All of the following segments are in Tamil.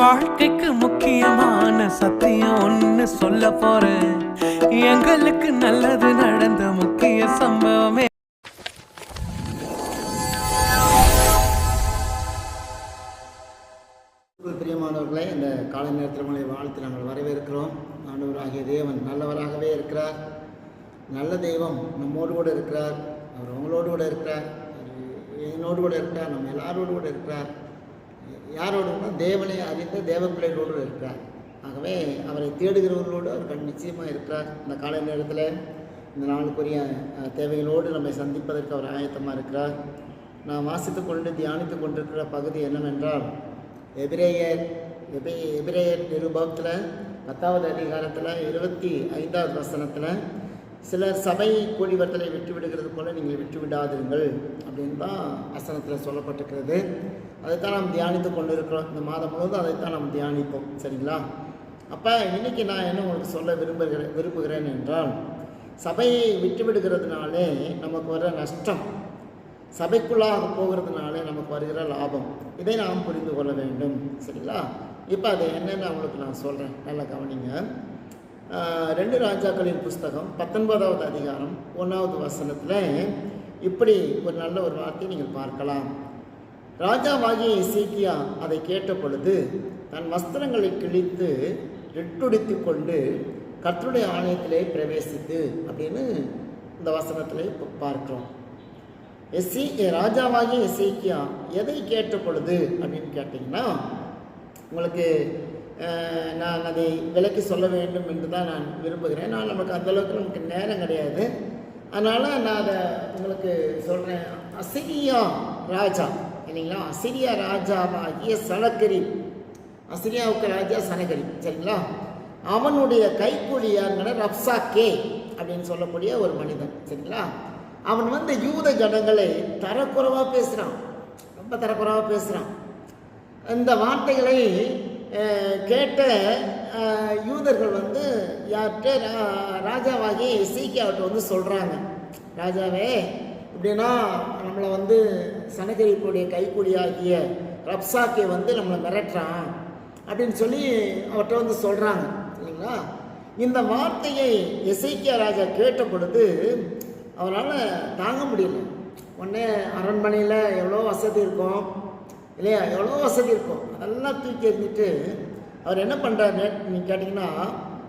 வாழ்க்கைக்கு முக்கியமான சத்தியம் ஒன்று சொல்ல போறேன். எங்களுக்கு நல்லது நடந்த முக்கிய சம்பவமே. பிரியமானவர்களை இந்த காலை நேரத்தில் உங்களை வாழ்த்து நாங்கள் வரவேற்கிறோம். ஆண்டவராகிய தேவன் நல்லவராகவே இருக்கிறார். நல்ல தெய்வம் நம்மோடு கூட இருக்கிறார். அவர் உங்களோடு கூட இருக்கிறார். என்னோடு கூட இருக்கிறார் நம்ம எல்லாரோடு கூட இருக்கிறார். யாரோடு? கூட தேவனை அறிந்த தேவ பிள்ளைகளோடு இருக்கிறார். ஆகவே அவரை தேடுகிறவர்களோடு அவர் கண் நிச்சயமாக இருக்கிறார். இந்த காலை நேரத்தில் இந்த நாளுக்குரிய தேவைகளோடு நம்மை சந்திப்பதற்கு அவர் ஆயத்தமாக இருக்கிறார். நான் வாசித்து கொண்டு தியானித்து கொண்டிருக்கிற பகுதி என்னவென்றால் எபிரேயர் எபி எபிரேயர் நிருபத்தில் பத்தாவது அதிகாரத்தில் இருபத்தி ஐந்தாவது வசனத்தில் சிலர் சபை கூடிவர்த்தலை விட்டு விடுகிறது போல நீங்கள் விட்டு விடாதீர்கள் அப்படின்னு தான் வசனத்தில் சொல்லப்பட்டிருக்கிறது. அதைத்தான் நாம் தியானித்து கொண்டு இருக்கிறோம் இந்த மாதம் முழுவதும் அதைத்தான் நாம் தியானிப்போம். சரிங்களா? அப்போ இன்னைக்கு நான் என்ன உங்களுக்கு சொல்ல விரும்புகிறேன் விரும்புகிறேன் என்றால் சபையை விட்டு விடுகிறதுனாலே நமக்கு வர நஷ்டம் சபைக்குள்ளாக போகிறதுனாலே நமக்கு வருகிற லாபம் இதை நாம் புரிந்து கொள்ள வேண்டும். சரிங்களா? இப்போ அது என்னென்னு அவங்களுக்கு நான் சொல்கிறேன் நல்லா கவனிங்க. ரெண்டு ராஜாக்களின் புஸ்தகம் பத்தொன்பதாவது அதிகாரம் ஒன்றாவது வசனத்தில் இப்படி ஒரு நல்ல ஒரு வார்த்தையை நீங்கள் பார்க்கலாம். ராஜாவாகிய இசைக்கியா அதை கேட்ட பொழுது தன் வஸ்திரங்களை கிழித்து ரெட்டுடித்து கொண்டு கர்த்தருடைய ஆலயத்திலே பிரவேசித்து அப்படின்னு இந்த வசனத்திலே பார்க்கிறோம். எஸ்சி ராஜாவாகிய சீக்கியா எதை கேட்ட பொழுது அப்படின்னு கேட்டிங்கன்னா உங்களுக்கு நான் அதை விலக்கி சொல்ல வேண்டும் என்று தான் நான் விரும்புகிறேன். நான் நமக்கு அந்த அளவுக்கு நமக்கு நேரம் கிடையாது. அதனால் நான் அதை உங்களுக்கு சொல்கிறேன் அசிரியா ராஜா இல்லைங்களா? அசிரியா ராஜாவாகிய சனகரி. அசிரியாவுக்கு ராஜா சனகரி சரிங்களா? அவனுடைய கைக்கூலியாங்கிற ரப்சா கே அப்படின்னு சொல்லக்கூடிய ஒரு மனிதன் சரிங்களா? அவன் வந்து யூத ஜனங்களை தரக்குறைவாக பேசுகிறான் ரொம்ப தரக்குறைவாக பேசுகிறான் இந்த வார்த்தைகளை கேட்ட யூதர்கள் வந்து யார்கிட்ட ராஜாவாகி சீக்கியாவிட்ட வந்து சொல்கிறாங்க ராஜாவே இப்படின்னா நம்மளை வந்து சனகரிப்புடைய கைக்கூலியாகிய ரப்சாக்கே வந்து நம்மளை மிரட்டுறான் அப்படின்னு சொல்லி அவர்கிட்ட வந்து சொல்கிறாங்க இல்லைங்களா? இந்த வார்த்தையை எசைக்கியா ராஜா கேட்ட பொழுது அவரால் தாங்க முடியல. உடனே அரண்மனையில் எவ்வளோ வசதி இருக்கும் இல்லையா? எவ்வளோ வசதி இருக்கும்? அதெல்லாம் தூக்கி எறிஞ்சிட்டு அவர் என்ன பண்ணுறாரு நீங்கள் கேட்டிங்கன்னா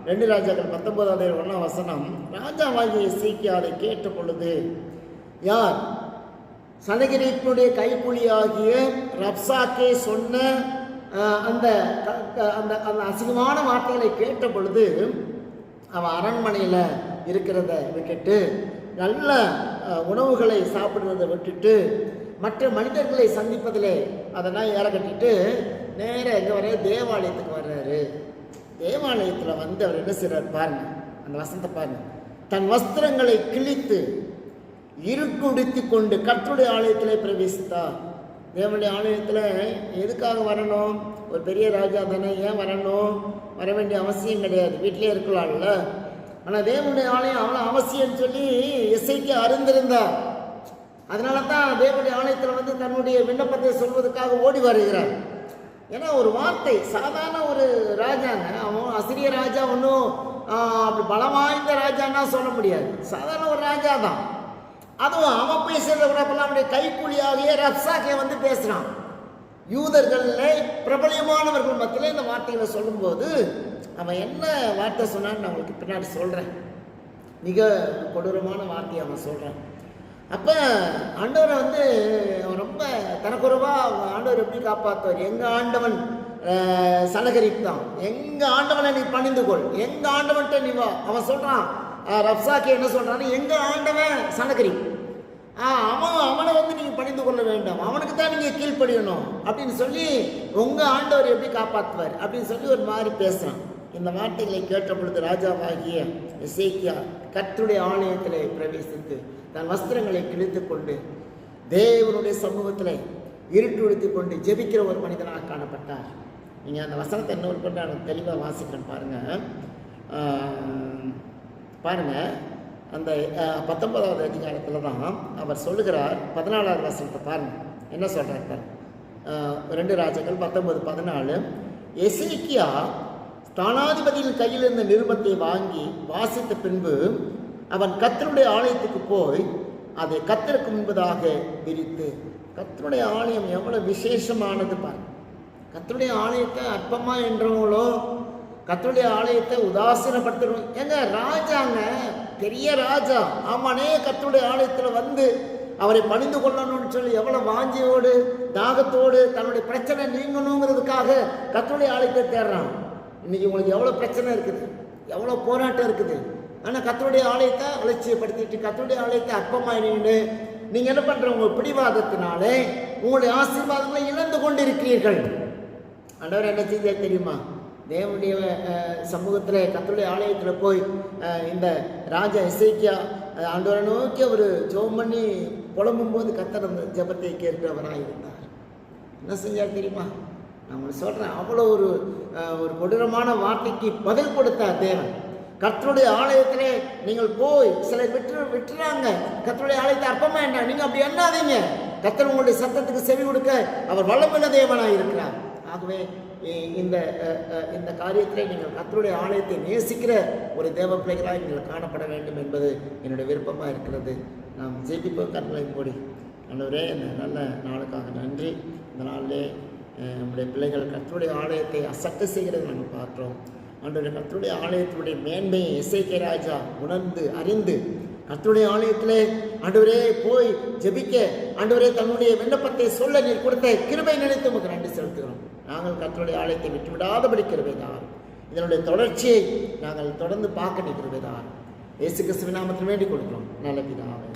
ரெண்டு ராஜாக்கள் பத்தொன்பதாவது ஒன்றாம் வசனம் ராஜாவாகிய சீக்கியா அதை கேட்ட பொழுது யார்? சனகிரிப்பினுடைய கைக்கூலியாகிய ரப்சாக்கே சொன்ன அந்த க- அந்த அந்த அசிங்கமான வார்த்தைகளை கேட்ட பொழுது அவன் அரண்மனையில் இருக்கிறத விட்டுட்டு நல்ல உணவுகளை சாப்பிடுறதை விட்டுட்டு மற்ற மனிதர்களை சந்திப்பதிலே அதெல்லாம் ஏற கட்டிட்டு நேராக எங்கே வர தேவாலயத்துக்கு வர்றாரு. தேவாலயத்தில் வந்து அவர் என்ன செய்கிறார் பாருங்க. அந்த வசந்த பாருங்க. தன் வஸ்திரங்களை கிழித்து இருட்டுடுத்தி கொண்டு கற்றுடைய ஆலயத்திலே பிரவேசித்தார். தேவனுடைய ஆலயத்தில் எதுக்காக வரணும்? ஒரு பெரிய ராஜா தானே ஏன் வரணும்? வர வேண்டிய அவசியம் கிடையாது. வீட்டிலே இருக்கலாம்ல. ஆனால் தேவனுடைய ஆலயம் அவ்வளோ அவசியம்னு சொல்லி இசைக்கு அருந்திருந்தார் அதனால தான் தேவனுடைய ஆலயத்தில் வந்து தன்னுடைய விண்ணப்பத்தை சொல்வதற்காக ஓடி வருகிறார். ஏன்னா ஒரு வார்த்தை சாதாரண ஒரு ராஜாங்க அவன் அசிரிய ராஜா ஒன்றும் அப்படி பலம் வாய்ந்த ராஜான்னா சொல்ல முடியாது. சாதாரண ஒரு ராஜா தான் அதுவும் அவன் பேசுறத விட அப்பெல்லாம் அவனுடைய கைக்கூலியாகவே ரப்சாக்கே வந்து பேசுகிறான் யூதர்களில் பிரபலியமானவர்கள் மத்தியில் இந்த வார்த்தைகளை சொல்லும்போது அவன் என்ன வார்த்தை சொன்னான்னு நான் உங்களுக்கு பின்னாடி சொல்கிறேன் மிக கொடூரமான வார்த்தையை அவன் சொல்கிறான் அப்போ ஆண்டவரை வந்து அவன் ரொம்ப தனக்குறவாக அவன் ஆண்டவர் எப்படி காப்பாற்றுவார் எங்கள் ஆண்டவன் சலகரித்தான் தான் எங்கள் ஆண்டவனை நீ பணிந்து கொள். எங்கள் ஆண்டவன்ட்ட நீ வா. அவன் சொல்கிறான் ரப்சாக்கி என்ன சொல்கிறான்னு எங்கள் ஆண்டவன் சனகரி அவன் அவனை வந்து நீங்கள் பணிந்து கொள்ள வேண்டாம். அவனுக்கு தான் நீங்கள் கீழ்ப்படியணும் அப்படின்னு சொல்லி உங்கள் ஆண்டவர் எப்படி காப்பாற்றுவார் அப்படின்னு சொல்லி ஒரு மாதிரி பேசுகிறான் இந்த வார்த்தைகளை கேட்ட பொழுது ராஜாவாகிய இசைக்கியா கத்துடைய ஆலயத்திலே பிரவேசித்து தன் வஸ்திரங்களை கிழித்து கொண்டு தேவனுடைய சமூகத்தில் இருட்டு உடுத்தி கொண்டு ஜெபிக்கிற ஒரு மனிதனாக காணப்பட்டார். நீங்கள் அந்த வசனத்தை இன்னொரு கொண்டு நான் தெளிவாக வாசிக்கிறேன் பாருங்கள் பாருங்கள் அந்த பத்தொன்பதாவது அதிகாரத்தில் தான் அவர் சொல்லுகிறார். பதினாலாவது வசனத்தை பாருங்கள் என்ன சொல்கிறார் பாருங்க. ரெண்டு ராஜாக்கள் பத்தொன்பது பதினாலு. எசேக்கியா தானாதிபதியின் கையில் இருந்த நிருபத்தை வாங்கி வாசித்த பின்பு அவன் கத்தருடைய ஆலயத்துக்கு போய் அதை கத்தருக்கு முன்பதாக விரித்து கத்தருடைய ஆலயம் எவ்வளவு விசேஷமானது பாரு. கத்தருடைய ஆலயத்தை அற்பமா என்றவங்களோ கத்தருடைய ஆலயத்தை உதாசீனப்படுத்துறோம் ஏங்க ராஜாங்க பெரிய ராஜா. ஆமானே கத்தருடைய ஆலயத்தில் வந்து அவரை பணிந்து கொள்ளணும்னு சொல்லி எவ்வளோ வாஞ்சியோடு தாகத்தோடு தன்னுடைய பிரச்சனை நீங்கணுங்கிறதுக்காக கத்தருடைய ஆலயத்தை தேடுறான். இன்னைக்கு உங்களுக்கு எவ்வளோ பிரச்சனை இருக்குது? எவ்வளோ போராட்டம் இருக்குது? ஆனால் கத்தருடைய ஆலயத்தை அலட்சியப்படுத்திட்டு கத்தருடைய ஆலயத்தை அற்பமாயின்னு நீங்கள் என்ன பண்ணுற உங்கள் பிடிவாதத்தினாலே உங்களுடைய ஆசீர்வாதங்களை இழந்து கொண்டிருக்கிறீர்கள். ஆண்டவர் என்ன செய்தால் தெரியுமா? தேவனுடைய சமூகத்தில் கத்தருடைய ஆலயத்தில் போய் இந்த ராஜா இசைக்கியா ஆண்டவரை நோக்கி அவர் ஜோம் பண்ணி புலம்பும் போது கத்தர் அந்த ஜெபத்தை கேட்கிறவராக இருந்தார் என்ன செஞ்சார் தெரியுமா? நான் உங்களுக்கு சொல்கிறேன் அவ்வளோ ஒரு ஒரு கொடூரமான வார்த்தைக்கு பதில் கொடுத்தார் தேவன். கர்த்தருடைய ஆலயத்திலே நீங்கள் போய் சிலர் விட்டு விட்டுறாங்க. கர்த்தருடைய ஆலயத்தை அற்பமா என்ன? நீங்கள் அப்படி எண்ணாதீங்க. கர்த்தர் உங்களுடைய சத்தத்துக்கு செவி கொடுக்க அவர் வல்லமுள்ள தேவனாக இருக்கிறார். ஆகவே இந்த இந்த காரியத்திலே நீங்கள் கத்தருடைய ஆலயத்தை நேசிக்கிற ஒரு தேவ பிள்ளைகளாக நீங்கள் காணப்பட வேண்டும் என்பது என்னுடைய விருப்பமாக இருக்கிறது. நாம் ஜெபிப்போம் கற்பனை கூடி நல்லவரே இந்த நல்ல நாளுக்காக நன்றி. இந்த நாளிலே நம்முடைய பிள்ளைகள் கத்தருடைய ஆலயத்தை அசட்டு செய்கிறதை நாங்கள் பார்க்குறோம் அன்றைய கத்தருடைய ஆலயத்தினுடைய மேன்மையை இசைக்கை ராஜா உணர்ந்து அறிந்து கத்தருடைய ஆலயத்திலே அன்றுவரே போய் ஜெபிக்க. அன்றுவரே தன்னுடைய விண்ணப்பத்தை சொல்ல நீர் கொடுத்த கிருபை நினைத்து உமக்கு நன்றி செலுத்துகிறோம். நாங்கள் கத்தருடைய ஆலயத்தை விட்டுவிடாதபடி கிருபை தான் இதனுடைய தொடர்ச்சியை நாங்கள் தொடர்ந்து பார்க்க நிற்கிறவை தான் இயேசு கிறிஸ்து நாமத்தில் வேண்டிக் கொடுக்கிறோம் நல்ல பிதாவே.